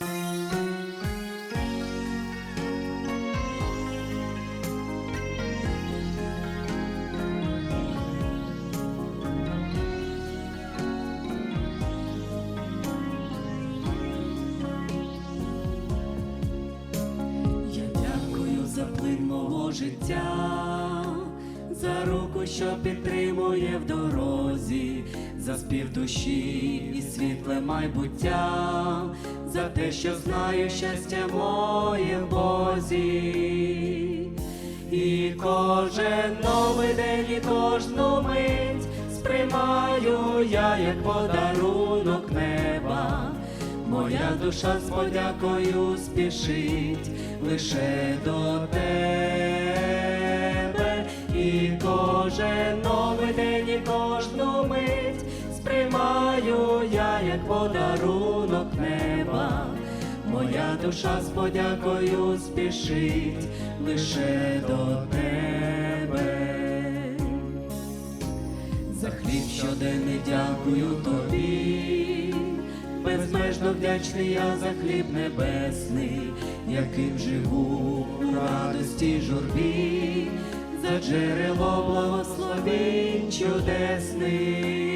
Я дякую за плин мого життя, за руку, що підтримує в дорозі, за спів душі і світле майбуття, за те, що знаю щастя моє в Бозі. І кожен новий день, і кожну мить сприймаю я як подарунок неба. Моя душа з подякою спішить лише до тебе, сприймаю я як подарунок неба. Моя душа з подякою спішить лише до тебе. За хліб щоденний дякую тобі, безмежно вдячний я за хліб небесний, яким живу у радості журбі, за джерело благословень чудесних.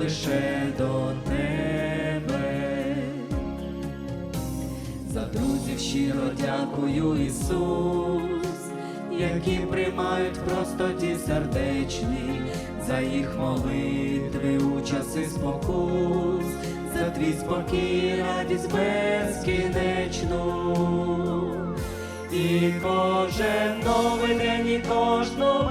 лише до тебе. За друзів щиро дякую, Ісус, які приймають простоті сердечний, за їх молитви у часи спокус, за твій спокій, радість безкінечну. І кожен новий день, і кожну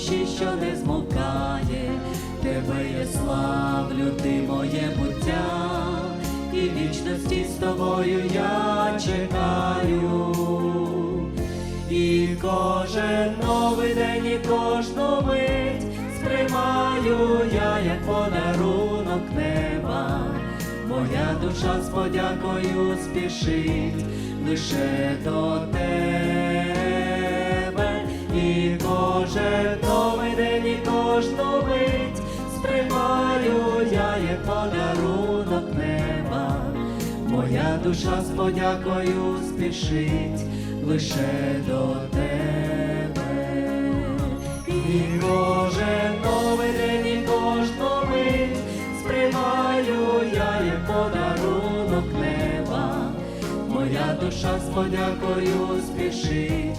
Душі, що не змовкає, тебе я славлю, ти моє буття, і вічності з тобою я чекаю. І кожен новий день, і кожну мить сприймаю я як подарунок неба. Моя душа з подякою спішить лише до тебе, кожен новий день, і кожну мить сприймаю я як подарунок неба. Моя душа з подякою спішить лише до тебе, і кожен новий день, і кожну мить сприймаю я як подарунок неба. Моя душа з подякою спішить